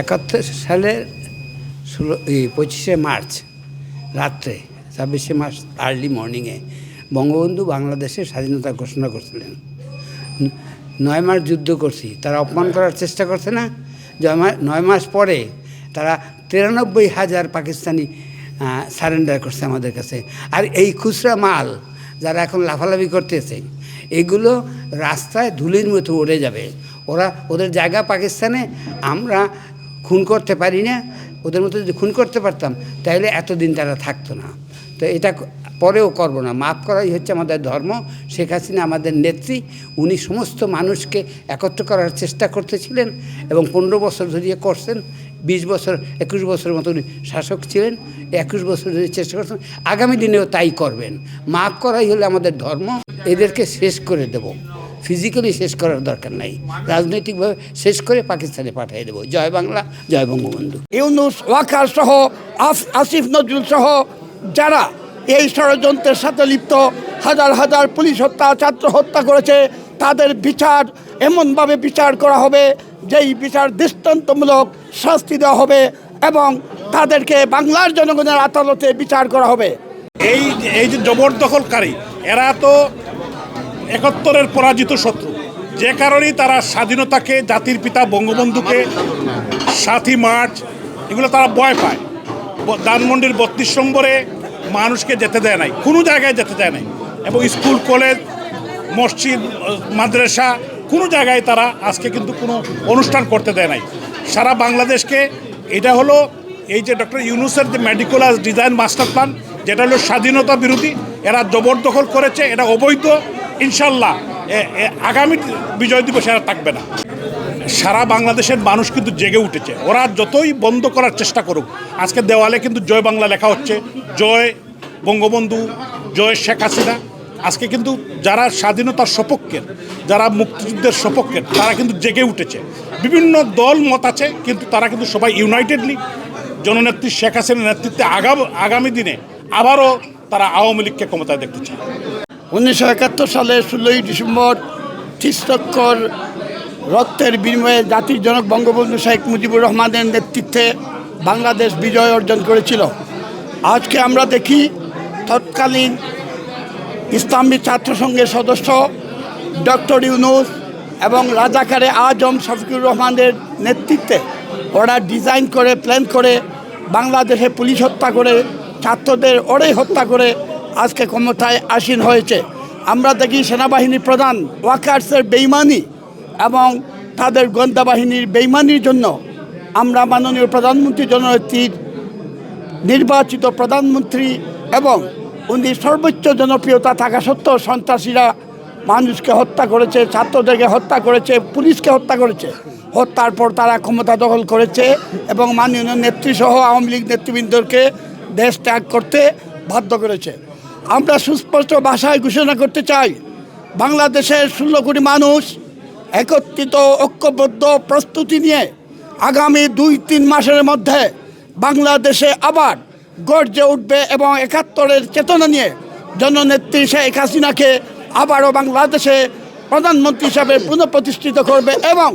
একাত্তর সালের ষোলো পঁচিশে মার্চ রাত্রে, ছাব্বিশে মার্চ আর্লি মর্নিংয়ে বঙ্গবন্ধু বাংলাদেশের স্বাধীনতা ঘোষণা করছিলেন। নয় মাস যুদ্ধ করছি, তারা অপমান করার চেষ্টা করছে না? নয় মাস পরে তারা তিরানব্বই হাজার পাকিস্তানি সারেন্ডার করছে আমাদের কাছে। আর এই খুচরা মাল যারা এখন লাফালাফি করতেছে, এগুলো রাস্তায় ধুলির মতো উড়ে যাবে। ওরা, ওদের জায়গা পাকিস্তানে, আমরা খুন করতে পারি না, ওদের মতো যদি খুন করতে পারতাম, তাহলে এতদিন তারা থাকতো না। তো এটা পরেও করব না। মাফ করাই হচ্ছে আমাদের ধর্ম। শেখ হাসিনা আমাদের নেত্রী। উনি সমস্ত মানুষকে একত্র করার চেষ্টা করতেছিলেন এবং পনেরো বছর ধরিয়ে করছেন। বিশ বছর, একুশ বছরের মতো উনি শাসক ছিলেন। একুশ বছর ধরে চেষ্টা করছেন। আগামী দিনেও তাই করবেন। মাফ করাই হলে আমাদের ধর্ম। এদেরকে শেষ করে দেব। ফিজিক্যালি শেষ করার দরকার নাই। রাজনৈতিকভাবে শেষ করে পাকিস্তানে পাঠিয়ে দেবো। জয় বাংলা জয় বঙ্গবন্ধু। ইউনুস ওয়াকার সহ আসিফ নজরুল সহ যারা এই ষড়যন্ত্রের সাথে লিপ্ত হাজার হাজার পুলিশ হত্যা ছাত্র হত্যা করেছে তাদের বিচার এমনভাবে বিচার করা হবে যেই বিচার দৃষ্টান্তমূলক শাস্তি দেওয়া হবে এবং তাদেরকে বাংলার জনগণের আদালতে বিচার করা হবে। এই এই যে জবরদখলকারী এরা তো একাত্তরের পরাজিত শত্রু। যে কারণেই তারা স্বাধীনতাকে, জাতির পিতা বঙ্গবন্ধুকে সাথী মার্চ, এগুলো তারা ভয় পায়। ধানমন্ডির বত্রিশ নম্বরে মানুষকে যেতে দেয় নাই, কোনো জায়গায় যেতে দেয় নাই। এবং স্কুল, কলেজ, মসজিদ, মাদ্রাসা, কোনো জায়গায় তারা আজকে কিন্তু কোনো অনুষ্ঠান করতে দেয় নাই। সারা বাংলাদেশকে এটা হলো এই যে ডক্টর ইউনুসের যে মেডিকুলার ডিজাইন মাস্টার প্ল্যান যেটা হলো স্বাধীনতা বিরোধী, এরা জবরদখল করেছে, এটা অবৈধ। ইনশাল্লাহ আগামী বিজয় দিবস এরা থাকবে না। সারা বাংলাদেশের মানুষ কিন্তু জেগে উঠেছে। ওরা যতই বন্ধ করার চেষ্টা করুক, আজকে দেওয়ালে কিন্তু জয় বাংলা লেখা হচ্ছে, জয় বঙ্গবন্ধু, জয় শেখ হাসিনা। আজকে কিন্তু যারা স্বাধীনতার সপক্ষের যারা মুক্তিযুদ্ধের সপক্ষের তারা কিন্তু জেগে উঠেছে। বিভিন্ন দল মত আছে, কিন্তু তারা কিন্তু সবাই ইউনাইটেডলি। জননেত্রী শেখ হাসিনার নেতৃত্বে আগাম আগামী দিনে আবারও তারা আওয়ামী লীগকে ক্ষমতায় দেখতে চায়। উনিশশো একাত্তর সালে ষোলোই ডিসেম্বর ত্রিস্তক্ষর রক্তের বিনিময়ে জাতির জনক বঙ্গবন্ধু শেখ মুজিবুর রহমানের নেতৃত্বে বাংলাদেশ বিজয় অর্জন করেছিল। আজকে আমরা দেখি তৎকালীন ইসলামী ছাত্র সংঘের সদস্য ডক্টর ইউনুস এবং রাজাকারে আজম শফিকুর রহমানের নেতৃত্বে ওরা ডিজাইন করে, প্ল্যান করে বাংলাদেশে পুলিশ হত্যা করে, ছাত্রদের ওরাই হত্যা করে আজকে ক্ষমতায় আসীন হয়েছে। আমরা দেখি সেনাবাহিনী প্রধান ওয়াকার্সের বেইমানি এবং তাদের গোয়েন্দা বাহিনীর বেইমানির জন্য আমরা মাননীয় প্রধানমন্ত্রী জননেত্রীর নির্বাচিত প্রধানমন্ত্রী এবং উনি সর্বোচ্চ জনপ্রিয়তা থাকা সত্ত্বেও সন্ত্রাসীরা মানুষকে হত্যা করেছে, ছাত্রদেরকে হত্যা করেছে, পুলিশকে হত্যা করেছে। হত্যার পর তারা ক্ষমতা দখল করেছে এবং মাননীয় নেত্রীসহ আওয়ামী লীগ নেতৃবৃন্দকে দেশ ত্যাগ করতে বাধ্য করেছে। আমরা সুস্পষ্ট ভাষায় ঘোষণা করতে চাই, বাংলাদেশের ষোলো কোটি মানুষ একত্রিত, ঐক্যবদ্ধ, প্রস্তুতি নিয়ে আগামী দুই, তিন মাসের মধ্যে বাংলাদেশে আবার গর্জে উঠবে এবং একাত্তরের চেতনা নিয়ে জননেত্রী শেখ হাসিনাকে আবারও বাংলাদেশে প্রধানমন্ত্রী হিসাবে পুনঃপ্রতিষ্ঠিত করবে এবং